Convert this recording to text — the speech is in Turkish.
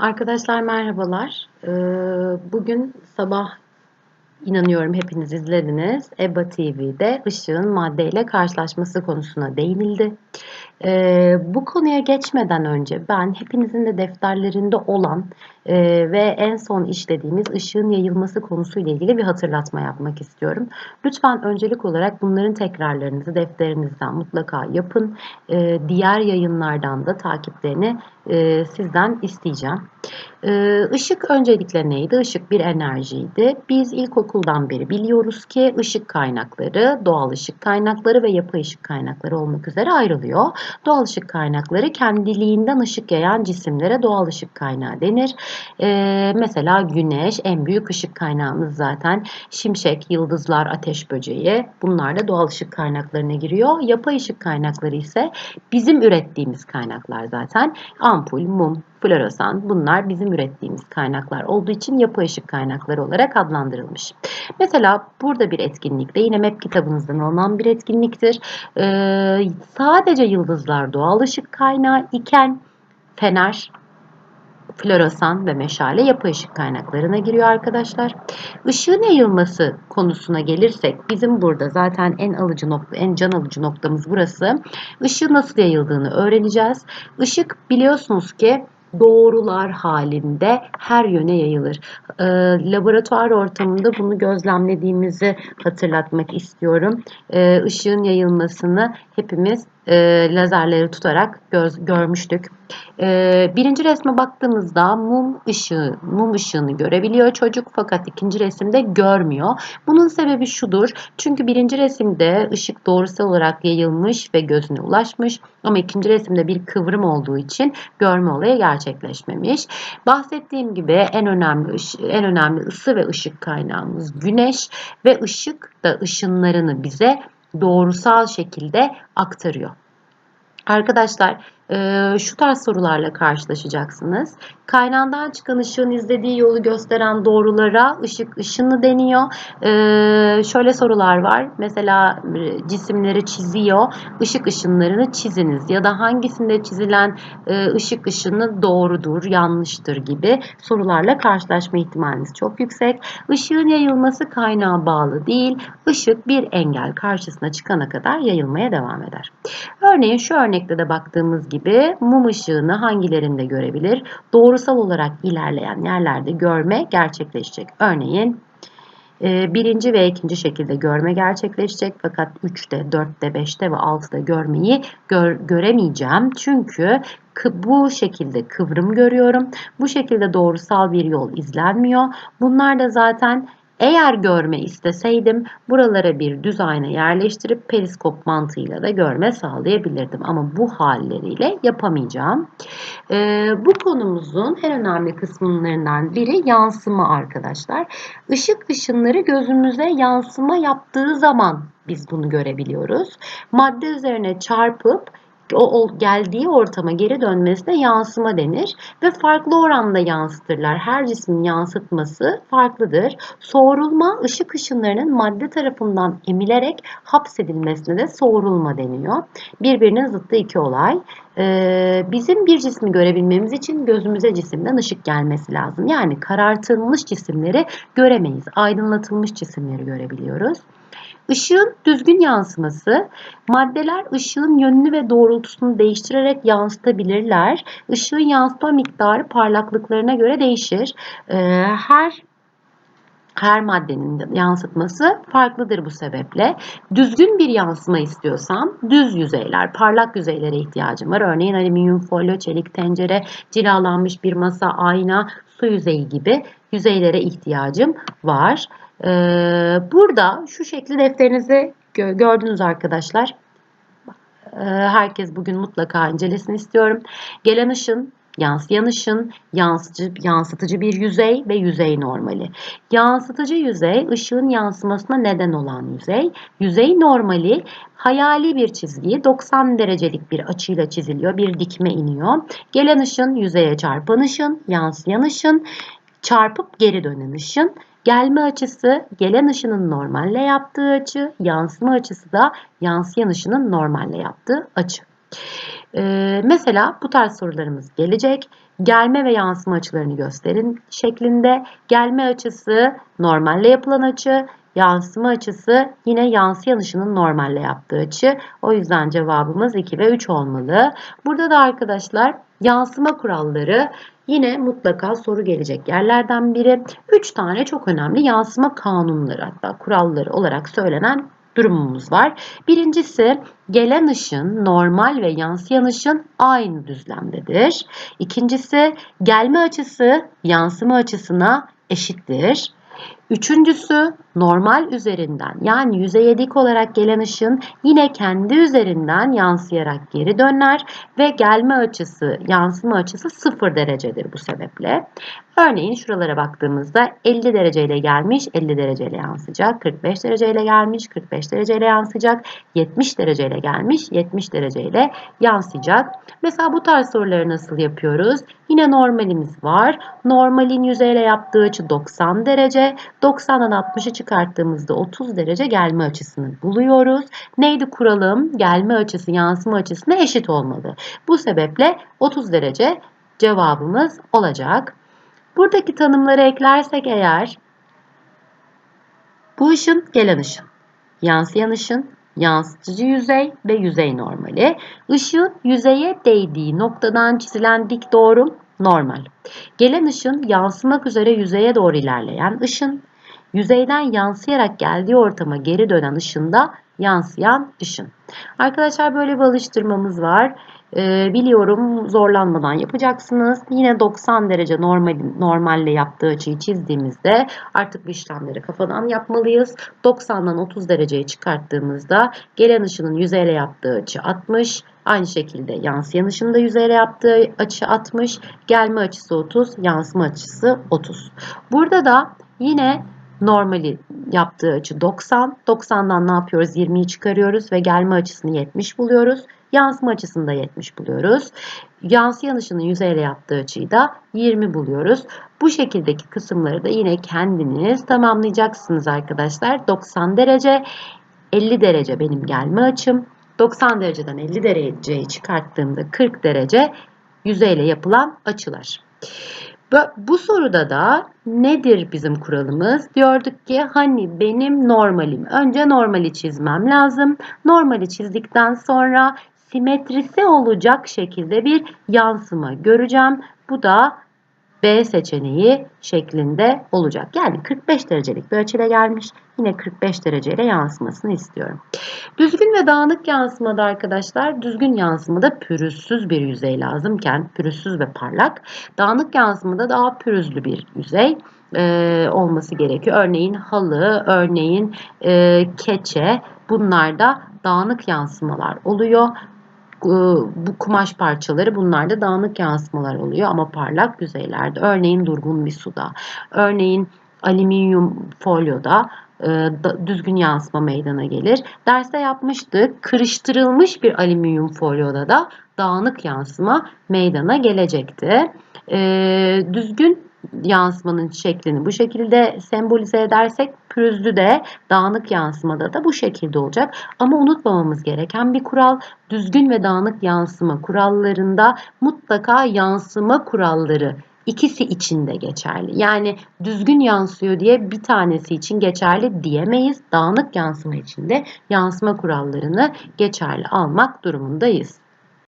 Arkadaşlar merhabalar. Ee, Bugün sabah inanıyorum hepiniz izlediniz. EBA TV'de ışığın maddeyle karşılaşması konusuna değinildi. Ee, bu konuya geçmeden önce ben hepinizin de defterlerinde olan e, ve en son işlediğimiz ışığın yayılması konusuyla ilgili bir hatırlatma yapmak istiyorum. Lütfen öncelik olarak bunların tekrarlarınızı defterinizden mutlaka yapın. E, diğer yayınlardan da takiplerini e, sizden isteyeceğim. E, ışık öncelikle neydi? Işık bir enerjiydi. Biz ilkokuldan beri biliyoruz ki ışık kaynakları, doğal ışık kaynakları ve yapay ışık kaynakları olmak üzere ayrılıyor. Doğal ışık kaynakları kendiliğinden ışık yayan cisimlere doğal ışık kaynağı denir. Ee, mesela güneş en büyük ışık kaynağımız zaten. Şimşek, yıldızlar, ateş böceği bunlar da doğal ışık kaynaklarına giriyor. Yapay ışık kaynakları ise bizim ürettiğimiz kaynaklar zaten. Ampul, mum, floresan bunlar bizim ürettiğimiz kaynaklar olduğu için yapay ışık kaynakları olarak adlandırılmış. Mesela burada bir etkinlikte yine MEP kitabınızdan alınan bir etkinliktir. Ee, sadece yıldızlar doğal ışık kaynağı iken fener, floresan ve meşale yapay ışık kaynaklarına giriyor arkadaşlar. Işığın yayılması konusuna gelirsek bizim burada zaten en alıcı nokta, en can alıcı noktamız burası. Işığın nasıl yayıldığını öğreneceğiz. Işık biliyorsunuz ki doğrular halinde her yöne yayılır. E, laboratuvar ortamında bunu gözlemlediğimizi hatırlatmak istiyorum. E, ışığın yayılmasını hepimiz e, lazerleri tutarak göz, görmüştük. E, birinci resme baktığımızda mum ışığı, mum ışığını görebiliyor çocuk fakat ikinci resimde görmüyor. Bunun sebebi şudur. Çünkü birinci resimde ışık doğrusal olarak yayılmış ve gözüne ulaşmış ama ikinci resimde bir kıvrım olduğu için görme olayı gerçekleşmemiş. Bahsettiğim gibi en önemli en önemli ısı ve ışık kaynağımız güneş ve ışık da ışınlarını bize doğrusal şekilde aktarıyor. Arkadaşlar şu tarz sorularla karşılaşacaksınız. Kaynağından çıkan ışığın izlediği yolu gösteren doğrulara ışık ışını deniyor. Şöyle sorular var. Mesela cisimleri çiziyor. Işık ışınlarını çiziniz ya da hangisinde çizilen ışık ışını doğrudur, yanlıştır gibi sorularla karşılaşma ihtimaliniz çok yüksek. Işığın yayılması kaynağa bağlı değil. Işık bir engel karşısına çıkana kadar yayılmaya devam eder. Örneğin şu örnekte de baktığımız gibi gibi mum ışığını hangilerinde görebilir? Doğrusal olarak ilerleyen yerlerde görme gerçekleşecek. Örneğin e, birinci ve ikinci şekilde görme gerçekleşecek fakat 3'te, 4'te, 5'te ve 6'da görmeyi gör, göremeyeceğim. Çünkü bu şekilde kıvrım görüyorum. Bu şekilde doğrusal bir yol izlenmiyor. Bunlar da zaten eğer görme isteseydim buralara bir düz ayna yerleştirip periskop mantığıyla da görme sağlayabilirdim. Ama bu halleriyle yapamayacağım. Ee, bu konumuzun en önemli kısımlarından biri yansıma arkadaşlar. Işık ışınları gözümüze yansıma yaptığı zaman biz bunu görebiliyoruz. Madde üzerine çarpıp o, o geldiği ortama geri dönmesine yansıma denir ve farklı oranda yansıtırlar. Her cismin yansıtması farklıdır. Soğurulma ışık ışınlarının madde tarafından emilerek hapsedilmesine de soğurulma deniyor. Birbirinin zıttı iki olay. Ee, bizim bir cismi görebilmemiz için gözümüze cisimden ışık gelmesi lazım. Yani karartılmış cisimleri göremeyiz. Aydınlatılmış cisimleri görebiliyoruz. Işığın düzgün yansıması, maddeler ışığın yönünü ve doğrultusunu değiştirerek yansıtabilirler. Işığın yansıtma miktarı parlaklıklarına göre değişir. Ee, her her maddenin yansıtması farklıdır bu sebeple. Düzgün bir yansıma istiyorsam düz yüzeyler, parlak yüzeylere ihtiyacım var. Örneğin alüminyum folyo, çelik tencere, cilalanmış bir masa, ayna, su yüzeyi gibi yüzeylere ihtiyacım var. Ee, burada şu şekli defterinizi gördünüz arkadaşlar. Ee, herkes bugün mutlaka incelesin istiyorum. Gelen ışın, yansıyan ışın, yansıtıcı, yansıtıcı bir yüzey ve yüzey normali. Yansıtıcı yüzey ışığın yansımasına neden olan yüzey. Yüzey normali hayali bir çizgiyi 90 derecelik bir açıyla çiziliyor. Bir dikme iniyor. Gelen ışın yüzeye çarpan ışın, yansıyan ışın, çarpıp geri dönen ışın. Gelme açısı gelen ışının normalle yaptığı açı, yansıma açısı da yansıyan ışının normalle yaptığı açı. Ee, mesela bu tarz sorularımız gelecek. Gelme ve yansıma açılarını gösterin şeklinde. Gelme açısı normalle yapılan açı, yansıma açısı yine yansıyan ışının normalle yaptığı açı. O yüzden cevabımız 2 ve 3 olmalı. Burada da arkadaşlar yansıma kuralları yine mutlaka soru gelecek yerlerden biri. 3 tane çok önemli yansıma kanunları hatta kuralları olarak söylenen durumumuz var. Birincisi gelen ışın normal ve yansıyan ışın aynı düzlemdedir. İkincisi gelme açısı yansıma açısına eşittir. Üçüncüsü normal üzerinden yani yüzeye dik olarak gelen ışın yine kendi üzerinden yansıyarak geri döner ve gelme açısı yansıma açısı 0 derecedir bu sebeple. Örneğin şuralara baktığımızda 50 dereceyle gelmiş 50 dereceyle yansıyacak. 45 dereceyle gelmiş 45 dereceyle yansıyacak. 70 dereceyle gelmiş 70 dereceyle yansıyacak. Mesela bu tarz soruları nasıl yapıyoruz? Yine normalimiz var. Normalin yüzeyle yaptığı açı 90 derece. 90'dan 60'ı çıkarttığımızda 30 derece gelme açısını buluyoruz. Neydi kuralım? Gelme açısı yansıma açısına eşit olmalı. Bu sebeple 30 derece cevabımız olacak. Buradaki tanımları eklersek eğer bu ışın gelen ışın, yansıyan ışın, yansıtıcı yüzey ve yüzey normali. Işığın yüzeye değdiği noktadan çizilen dik doğru normal. Gelen ışın yansımak üzere yüzeye doğru ilerleyen ışın, yüzeyden yansıyarak geldiği ortama geri dönen ışın da yansıyan ışın. Arkadaşlar böyle bir alıştırmamız var. Ee, biliyorum zorlanmadan yapacaksınız. Yine 90 derece normal, normalle yaptığı açıyı çizdiğimizde artık bu işlemleri kafadan yapmalıyız. 90'dan 30 dereceyi çıkarttığımızda gelen ışının yüzeyle yaptığı açı 60. Aynı şekilde yansıyan ışının da yüzeyle yaptığı açı 60. Gelme açısı 30, yansıma açısı 30. Burada da yine normali yaptığı açı 90. 90'dan ne yapıyoruz? 20'yi çıkarıyoruz ve gelme açısını 70 buluyoruz. Yansıma açısını da 70 buluyoruz. Yansıyan ışının yüzeyle yaptığı açıyı da 20 buluyoruz. Bu şekildeki kısımları da yine kendiniz tamamlayacaksınız arkadaşlar. 90 derece, 50 derece benim gelme açım. 90 dereceden 50 dereceyi çıkarttığımda 40 derece yüzeyle yapılan açılar. Bu soruda da nedir bizim kuralımız? Diyorduk ki hani benim normalim. Önce normali çizmem lazım. Normali çizdikten sonra simetrisi olacak şekilde bir yansıma göreceğim. Bu da B seçeneği şeklinde olacak. Yani 45 derecelik bir açıyla gelmiş. Yine 45 dereceyle yansımasını istiyorum. Düzgün ve dağınık yansımada arkadaşlar düzgün yansımada pürüzsüz bir yüzey lazımken pürüzsüz ve parlak. Dağınık yansımada daha pürüzlü bir yüzey e, olması gerekiyor. Örneğin halı, örneğin e, keçe bunlarda dağınık yansımalar oluyor bu kumaş parçaları bunlarda dağınık yansımalar oluyor ama parlak yüzeylerde örneğin durgun bir suda örneğin alüminyum folyoda düzgün yansıma meydana gelir. Derste yapmıştık. Kırıştırılmış bir alüminyum folyoda da dağınık yansıma meydana gelecekti. Düzgün yansımanın şeklini bu şekilde sembolize edersek pürüzlü de dağınık yansımada da bu şekilde olacak. Ama unutmamamız gereken bir kural düzgün ve dağınık yansıma kurallarında mutlaka yansıma kuralları ikisi için de geçerli. Yani düzgün yansıyor diye bir tanesi için geçerli diyemeyiz. Dağınık yansıma için de yansıma kurallarını geçerli almak durumundayız.